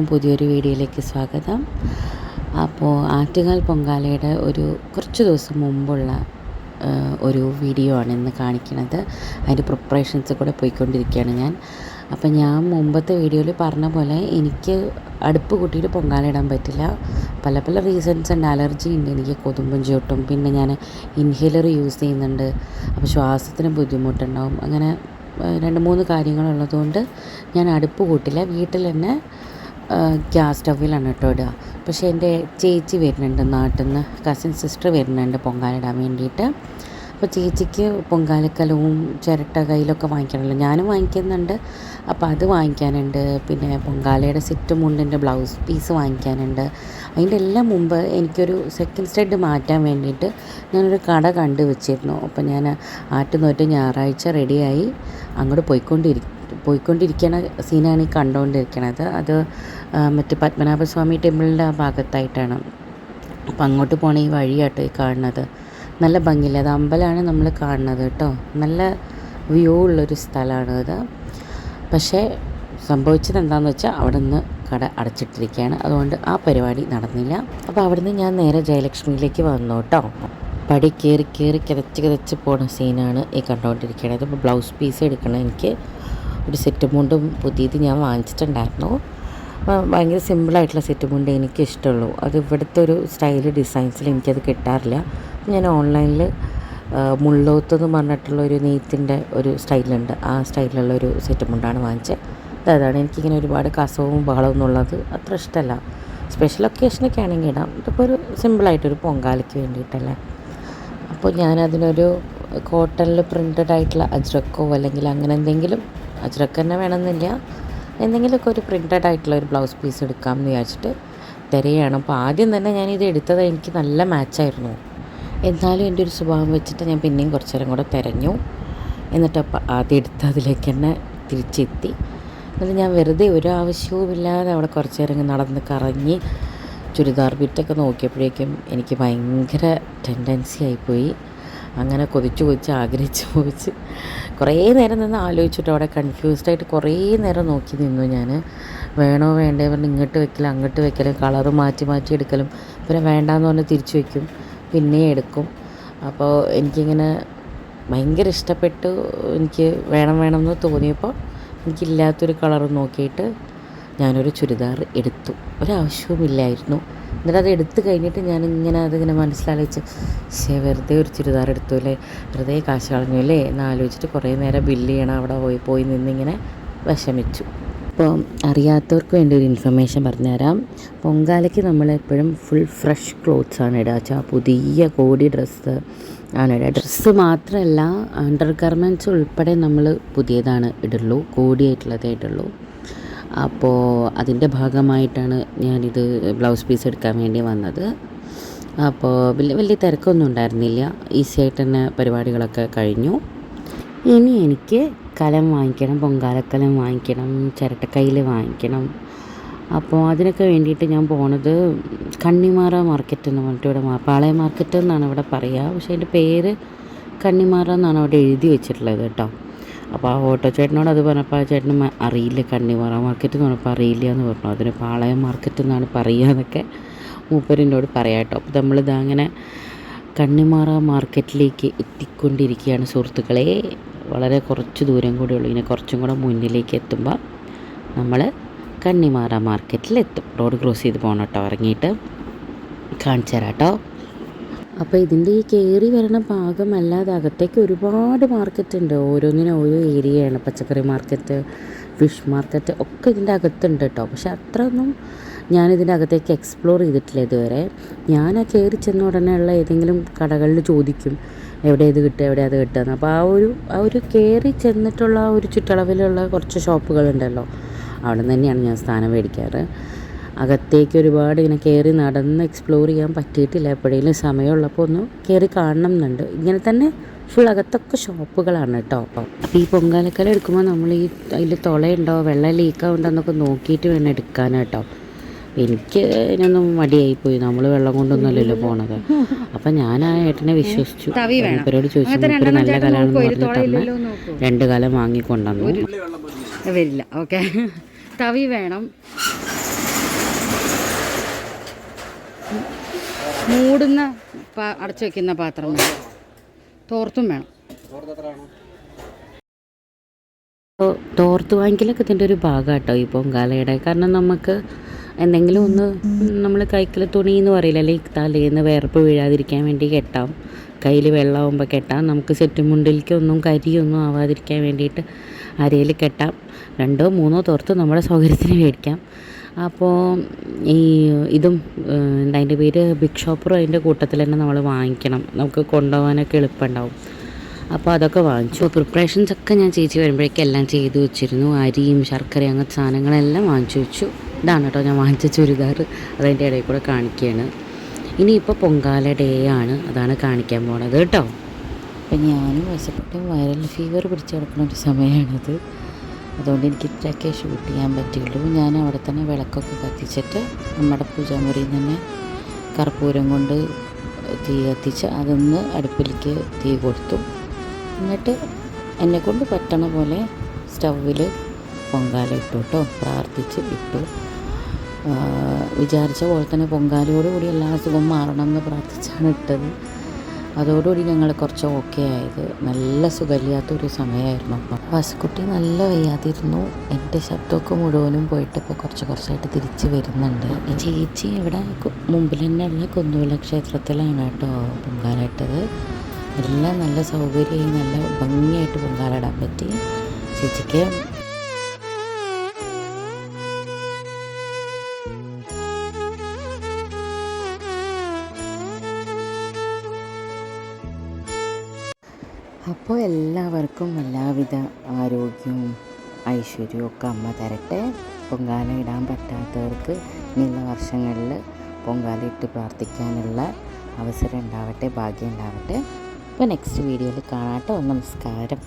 എല്ലാവർക്കും പുതിയൊരു വീഡിയോയിലേക്ക് സ്വാഗതം. അപ്പോൾ ആറ്റുകാൽ പൊങ്കാലയുടെ ഒരു കുറച്ച് ദിവസം മുമ്പുള്ള ഒരു വീഡിയോ ആണ് ഇന്ന് കാണിക്കുന്നത്. അതിന്റെ പ്രിപ്പറേഷൻസ് കൂടെ പോയിക്കൊണ്ടിരിക്കുകയാണ് ഞാൻ. അപ്പം ഞാൻ മുമ്പത്തെ വീഡിയോയിൽ പറഞ്ഞ പോലെ എനിക്ക് അടുപ്പ് കൂട്ടിയിട്ട് പൊങ്കാല ഇടാൻ പറ്റില്ല. പല പല റീസൺസ് ഉണ്ട്. അലർജി ഉണ്ട് എനിക്ക് കൊതുമ്പും ചൂട്ടും. പിന്നെ ഞാൻ ഇൻഹേലർ യൂസ് ചെയ്യുന്നുണ്ട്. അപ്പോൾ ശ്വാസത്തിന് ബുദ്ധിമുട്ടുണ്ടാവും. അങ്ങനെ രണ്ട് മൂന്ന് കാര്യങ്ങളുള്ളതുകൊണ്ട് ഞാൻ അടുപ്പ് കൂട്ടില്ല. വീട്ടിൽ തന്നെ ഗ്യാസ് സ്റ്റൗവിലാണ് കേട്ടോ ഇടുക. പക്ഷേ എന്റെ ചേച്ചി വരുന്നുണ്ട് നാട്ടിൽ നിന്ന് കസിൻ സിസ്റ്റർ വരുന്നുണ്ട് പൊങ്കാലിടാൻ വേണ്ടിയിട്ട്. അപ്പോൾ ചേച്ചിക്ക് പൊങ്കാലക്കലവും ചിരട്ട കയ്യിലൊക്കെ വാങ്ങിക്കണമല്ലോ ഞാനും വാങ്ങിക്കുന്നുണ്ട്. അപ്പോൾ അത് വാങ്ങിക്കാനുണ്ട്. പിന്നെ പൊങ്കാലയുടെ സെറ്റ് മുണ്ടിന്റെ ബ്ലൗസ് പീസ് വാങ്ങിക്കാനുണ്ട്. അതിന്റെ എല്ലാം മുമ്പ് എനിക്കൊരു സെക്കൻഡ് സ്റ്റെഡ് മാറ്റാൻ വേണ്ടിയിട്ട് ഞാനൊരു കട കണ്ടു വെച്ചിരുന്നു അപ്പോൾ ഞാൻ ആറ്റുനോറ്റ് ഞായറാഴ്ച റെഡിയായി അങ്ങോട്ട് പോയിക്കൊണ്ടിരിക്കും. പോയിക്കൊണ്ടിരിക്കുന്ന സീനാണ് ഈ കണ്ടുകൊണ്ടിരിക്കുന്നത് അത് മറ്റ് പത്മനാഭസ്വാമി ടെമ്പിളിന്റെ ആ ഭാഗത്തായിട്ടാണ്. അപ്പം അങ്ങോട്ട് പോണ ഈ വഴിയാട്ടോ ഈ കാണുന്നത്. നല്ല ഭംഗിയില്ല. അത് അമ്പലമാണ് നമ്മൾ കാണുന്നത് കേട്ടോ. നല്ല വ്യൂ ഉള്ളൊരു സ്ഥലമാണ് അത്. പക്ഷേ സംഭവിച്ചത് എന്താണെന്ന് വെച്ചാൽ അവിടെ നിന്ന് കട അടച്ചിട്ടിരിക്കുകയാണ് അതുകൊണ്ട് ആ പരിപാടി നടന്നില്ല. അപ്പോൾ അവിടുന്ന് ഞാൻ നേരെ ജയലക്ഷ്മിയിലേക്ക് വന്നു കേട്ടോ. പടി കയറി കയറി കിതച്ച് കിതച്ച് പോണ സീനാണ് ഈ കണ്ടുകൊണ്ടിരിക്കുന്നത് ഇപ്പോൾ ബ്ലൗസ് പീസ് എടുക്കണം എനിക്ക്. ഒരു സെറ്റ് മുണ്ടും പുതിയത് ഞാൻ വാങ്ങിച്ചിട്ടുണ്ടായിരുന്നു. ഭയങ്കര സിമ്പിളായിട്ടുള്ള സെറ്റ് മുണ്ട് എനിക്ക് ഇഷ്ടമുള്ളൂ. അത് ഇവിടുത്തെ ഒരു സ്റ്റൈൽ ഡിസൈൻസിൽ എനിക്കത് കിട്ടാറില്ല. ഞാൻ ഓൺലൈനിൽ മുള്ളോത്ത് എന്ന് പറഞ്ഞിട്ടുള്ള ഒരു നെയ്ത്തിന്റെ ഒരു സ്റ്റൈലുണ്ട് ആ സ്റ്റൈലുള്ള ഒരു സെറ്റ് മുണ്ടാണ് വാങ്ങിച്ചത് അതാണ് എനിക്കിങ്ങനെ ഒരുപാട് കസവും ബഹളവും എന്നുള്ളത് അത്ര ഇഷ്ടമല്ല. സ്പെഷ്യൽ ഒക്കേഷനൊക്കെ ആണെങ്കിൽ ഇടാം. ഇതിപ്പോൾ ഒരു സിമ്പിളായിട്ടൊരു പൊങ്കാലയ്ക്ക് വേണ്ടിയിട്ടല്ലേ. അപ്പോൾ ഞാനതിനൊരു കോട്ടണിൽ പ്രിന്റഡ് ആയിട്ടുള്ള അജ്രക്കോ അല്ലെങ്കിൽ അങ്ങനെ എന്തെങ്കിലും അജ്രക്ക് തന്നെ വേണമെന്നില്ല. എന്തെങ്കിലുമൊക്കെ ഒരു പ്രിന്റഡ് ആയിട്ടുള്ള ഒരു ബ്ലൗസ് പീസ് എടുക്കാമെന്ന് വിചാരിച്ചിട്ട് തിരയാണ്. അപ്പോൾ ആദ്യം തന്നെ ഞാൻ ഇത് എടുത്തത് എനിക്ക് നല്ല മാച്ചായിരുന്നു എന്നാലും എന്റെ ഒരു സ്വഭാവം വെച്ചിട്ട് ഞാൻ പിന്നെയും കുറച്ചു നേരം കൂടെ തിരഞ്ഞു. എന്നിട്ട് അപ്പം ആദ്യം എടുത്ത് അതിലേക്ക് തന്നെ തിരിച്ചെത്തി. എന്നിട്ട് ഞാൻ വെറുതെ ഒരു ആവശ്യവുമില്ലാതെ അവിടെ കുറച്ച് നേരം നടന്ന് കറങ്ങി ചുരിദാർ ബിറ്റൊക്കെ നോക്കിയപ്പോഴേക്കും എനിക്ക് ഭയങ്കര ടെൻഡൻസി ആയിപ്പോയി. അങ്ങനെ കൊതിച്ച് കൊതിച്ച് ആഗ്രഹിച്ച് കൊതിച്ച് കുറേ നേരം നിന്ന് ആലോചിച്ചിട്ട് അവിടെ കൺഫ്യൂസ്ഡായിട്ട് കുറേ നേരം നോക്കി നിന്നു ഞാൻ വേണോ വേണ്ടേ പറഞ്ഞ് ഇങ്ങോട്ട് വെക്കലും അങ്ങോട്ട് വെക്കലും കളറ് മാറ്റി മാറ്റി എടുക്കലും. പിന്നെ വേണ്ടാന്ന് പറഞ്ഞ് തിരിച്ചു വെക്കും പിന്നെ എടുക്കും. അപ്പോൾ എനിക്കിങ്ങനെ ഭയങ്കര ഇഷ്ടപ്പെട്ടു എനിക്ക് വേണം വേണം എന്ന് തോന്നിയപ്പോൾ എനിക്കില്ലാത്തൊരു കളർ നോക്കിയിട്ട് ഞാനൊരു ചുരിദാർ എടുത്തു. ഒരാവശ്യവുമില്ലായിരുന്നു. എന്നിട്ട് അത് എടുത്തു കഴിഞ്ഞിട്ട് ഞാൻ ഇങ്ങനെ അതിങ്ങനെ മനസ്സിലാലോചിച്ച് ശേ വെറുതെ ഒരു ചുരിദാർ എടുത്തു അല്ലേ? വെറുതെ കാശ് കളഞ്ഞു അല്ലേ? എന്ന് ആലോചിച്ചിട്ട് കുറേ നേരം ബില്ല് ചെയ്യണം അവിടെ പോയി പോയി നിന്നിങ്ങനെ വിഷമിച്ചു. അപ്പോൾ അറിയാത്തവർക്ക് വേണ്ടി ഒരു ഇൻഫർമേഷൻ പറഞ്ഞുതരാം. പൊങ്കാലയ്ക്ക് നമ്മൾ എപ്പോഴും ഫുൾ ഫ്രഷ് ക്ലോത്ത്സ് ആണ് ഇടുക. വെച്ചാൽ പുതിയ കോടി ഡ്രസ്സ് ആണ് ഇടുക. ഡ്രസ്സ് മാത്രമല്ല അണ്ടർ ഗാർമെന്റ്സ് ഉൾപ്പെടെ നമ്മൾ പുതിയതാണ് ഇടുള്ളൂ കോടിയായിട്ടുള്ളതേ ഇടുള്ളൂ. അപ്പോൾ അതിന്റെ ഭാഗമായിട്ടാണ് ഞാനിത് ബ്ലൗസ് പീസ് എടുക്കാൻ വേണ്ടി വന്നത്. അപ്പോൾ വലിയ വലിയ തിരക്കൊന്നും ഉണ്ടായിരുന്നില്ല. ഈസി ആയിട്ട് തന്നെ പരിപാടികളൊക്കെ കഴിഞ്ഞു. ഇനി എനിക്ക് കലം വാങ്ങിക്കണം പൊങ്കാലക്കലം വാങ്ങിക്കണം ചിരട്ടക്കൈയിൽ വാങ്ങിക്കണം. അപ്പോൾ അതിനൊക്കെ വേണ്ടിയിട്ട് ഞാൻ പോണത് കണ്ണിമാറ മാർക്കറ്റ് എന്ന് പറഞ്ഞിട്ട് ഇവിടെ പാളയ മാർക്കറ്റ് എന്നാണ് ഇവിടെ പറയുക പക്ഷേ അതിന്റെ പേര് കണ്ണിമാറ എന്നാണ് അവിടെ എഴുതി വെച്ചിട്ടുള്ളത് കേട്ടോ. അപ്പോൾ ആ ഓട്ടോ ചേട്ടനോട് അത് പറഞ്ഞപ്പോൾ ആ ചേട്ടന് അറിയില്ല കണ്ണിമാറ മാർക്കറ്റ് എന്ന് പറഞ്ഞപ്പോൾ അറിയില്ല എന്ന് പറഞ്ഞു. അതിന് പാളയം മാർക്കറ്റ് എന്നാണ് പറയുക എന്നൊക്കെ മൂപ്പരിനോട് പറയാം കേട്ടോ. അപ്പോൾ നമ്മളിത് അങ്ങനെ കണ്ണിമാറ മാർക്കറ്റിലേക്ക് എത്തിക്കൊണ്ടിരിക്കുകയാണ് സുഹൃത്തുക്കളെ. വളരെ കുറച്ച് ദൂരം കൂടെ ഉള്ളൂ. ഇനി കുറച്ചും കൂടെ മുന്നിലേക്ക് എത്തുമ്പോൾ നമ്മൾ കണ്ണിമാറ മാർക്കറ്റിലെത്തും റോഡ് ക്രോസ് ചെയ്ത് പോകണം കേട്ടോ. ഇറങ്ങിയിട്ട് കാണിച്ചു തരാം കേട്ടോ. അപ്പോൾ ഇതിന്റെ ഈ കയറി വരുന്ന ഭാഗമല്ലാതെ അകത്തേക്ക് ഒരുപാട് മാർക്കറ്റ് ഉണ്ട്. ഓരോന്നിനും ഓരോ ഏരിയയാണ് പച്ചക്കറി മാർക്കറ്റ് ഫിഷ് മാർക്കറ്റ് ഒക്കെ ഇതിന്റെ അകത്തുണ്ട് കേട്ടോ പക്ഷെ അത്രയൊന്നും ഞാനിതിന്റെ അകത്തേക്ക് എക്സ്പ്ലോർ ചെയ്തിട്ടില്ല ഇതുവരെ. ഞാൻ ആ കയറി ചെന്ന ഉടനെ ഉള്ള ഏതെങ്കിലും കടകളിൽ ചോദിക്കും എവിടെ ഇത് കിട്ടുക എവിടെ അത് കിട്ടുക അപ്പോൾ ആ ഒരു ആ ഒരു കയറി ചെന്നിട്ടുള്ള ആ ഒരു ചുറ്റളവിലുള്ള കുറച്ച് ഷോപ്പുകളുണ്ടല്ലോ അവിടെ നിന്ന് തന്നെയാണ് ഞാൻ സ്ഥാനം മേടിക്കാറ്. അകത്തേക്ക് ഒരുപാട് ഇങ്ങനെ കയറി നടന്ന് എക്സ്പ്ലോർ ചെയ്യാൻ പറ്റിയിട്ടില്ല. എപ്പോഴെങ്കിലും സമയമുള്ളപ്പോൾ ഒന്ന് കയറി കാണണം എന്നുണ്ട്. ഇങ്ങനെ തന്നെ ഫുൾ അകത്തൊക്കെ ഷോപ്പുകളാണ് കേട്ടോ അപ്പോൾ ഈ പൊങ്കാലക്കല എടുക്കുമ്പോൾ നമ്മൾ ഈ അതിൽ തുളയുണ്ടോ വെള്ളം ലീക്കാവുണ്ടോ എന്നൊക്കെ നോക്കിയിട്ട് വേണം എടുക്കാൻ കേട്ടോ എനിക്ക് ഇതിനൊന്നും മടിയായിപ്പോയി. നമ്മൾ വെള്ളം കൊണ്ടൊന്നുമല്ലല്ലോ പോണത്. അപ്പം ഞാൻ ആ ഏട്ടനെ വിശ്വസിച്ചു. മൂപ്പരോട് ചോദിച്ചു. മൂപ്പര് നല്ല കലാണെന്ന് പറഞ്ഞിട്ട് രണ്ടു രണ്ട് കാലം വാങ്ങിക്കൊണ്ടുവന്നു. വരില്ല. ഓക്കെ. തവി വേണം. മൂടുന്ന അടച്ചു വെക്കുന്ന പാത്രം വേണം. തോർത്തും വേണം. അപ്പോൾ തോർത്ത് വാങ്ങിക്കലൊക്കെ ഇതിന്റെ ഒരു ഭാഗമാട്ടോ ഈ പൊങ്കാലയുടെ. കാരണം നമുക്ക് എന്തെങ്കിലും ഒന്ന് നമ്മൾ കൈക്കിൽ തുണി എന്ന് പറയില്ല അല്ലെങ്കിൽ തലേന്ന് വേർപ്പ് വീഴാതിരിക്കാൻ വേണ്ടി കെട്ടാം. കയ്യിൽ വെള്ളമാകുമ്പോൾ കെട്ടാം. നമുക്ക് സെറ്റ് മുണ്ടിലേക്കൊന്നും കരിയൊന്നും ആവാതിരിക്കാൻ വേണ്ടിയിട്ട് അരയിൽ കെട്ടാം. രണ്ടോ മൂന്നോ തോർത്ത് നമ്മുടെ സൗകര്യത്തിന് മേടിക്കാം. അപ്പോൾ ഈ ഇതും അതിന്റെ പേര് ബിഗ് ഷോപ്പറും അതിന്റെ കൂട്ടത്തിൽ തന്നെ നമ്മൾ വാങ്ങിക്കണം. നമുക്ക് കൊണ്ടുപോകാനൊക്കെ എളുപ്പമുണ്ടാവും. അപ്പോൾ അതൊക്കെ വാങ്ങിച്ചു. പ്രിപ്പറേഷൻസ് ഒക്കെ ഞാൻ ചേച്ചി വരുമ്പോഴേക്കും എല്ലാം ചെയ്തു വെച്ചിരുന്നു. അരിയും ശർക്കരയും അങ്ങനത്തെ സാധനങ്ങളെല്ലാം വാങ്ങിച്ചു വെച്ചു. ഇതാണ് കേട്ടോ ഞാൻ വാങ്ങിച്ച ചുരിദാർ. അതിന്റെ ഇടയിൽ കൂടെ കാണിക്കുകയാണ്. ഇനിയിപ്പോൾ പൊങ്കാല ഡേ ആണ്. അതാണ് കാണിക്കാൻ പോണത് കേട്ടോ. അപ്പം ഞാനും വശപ്പെട്ട് വൈറൽ ഫീവർ പിടിച്ചു കിടക്കുന്ന ഒരു സമയമാണിത്. അതുകൊണ്ട് എനിക്ക് ഇത്രയൊക്കെ ഷൂട്ട് ചെയ്യാൻ പറ്റുള്ളൂ ഞാൻ അവിടെ തന്നെ വിളക്കൊക്കെ കത്തിച്ചിട്ട് നമ്മുടെ പൂജാമുറിയിൽ തന്നെ കർപ്പൂരം കൊണ്ട് തീ കത്തിച്ച് അതൊന്ന് അടുപ്പിലേക്ക് തീ കൊടുത്തു. എന്നിട്ട് എന്നെക്കൊണ്ട് പറ്റണ പോലെ സ്റ്റൗവിൽ പൊങ്കാല ഇട്ടു കേട്ടോ. പ്രാർത്ഥിച്ച് ഇട്ടു. വിചാരിച്ച പോലെ തന്നെ പൊങ്കാലയോടുകൂടി എല്ലാ അസുഖം മാറണം എന്ന് പ്രാർത്ഥിച്ചാണ് ഇട്ടത്. അതോടുകൂടി ഞങ്ങൾ കുറച്ച് ഓക്കെ ആയത്. നല്ല സുഖമില്ലാത്തൊരു സമയമായിരുന്നു. അപ്പം പശുക്കുട്ടി നല്ല വയ്യാതിരുന്നു. എന്റെ ശബ്ദമൊക്കെ മുഴുവനും പോയിട്ട് ഇപ്പോൾ കുറച്ച് കുറച്ചായിട്ട് തിരിച്ച് വരുന്നുണ്ട്. ചേച്ചി ഇവിടെ മുമ്പിൽ തന്നെയുള്ള കുന്നുവില ക്ഷേത്രത്തിലാണ് കേട്ടോ പൊങ്കാലിട്ടത് എല്ലാം നല്ല സൗകര്യമായി നല്ല ഭംഗിയായിട്ട് പൊങ്കാലിടാൻ പറ്റി. ചേച്ചിക്ക് അപ്പോൾ എല്ലാവർക്കും എല്ലാവിധ ആരോഗ്യവും ഐശ്വര്യവും ഒക്കെ അമ്മ തരട്ടെ. പൊങ്കാല ഇടാൻ പറ്റാത്തവർക്ക് ഇനിയുള്ള വർഷങ്ങളിൽ പൊങ്കാല ഇട്ട് പ്രാർത്ഥിക്കാനുള്ള അവസരം ഉണ്ടാവട്ടെ ഭാഗ്യം ഉണ്ടാവട്ടെ. അപ്പോൾ നെക്സ്റ്റ് വീഡിയോയിൽ കാണാട്ടോ നമസ്കാരം.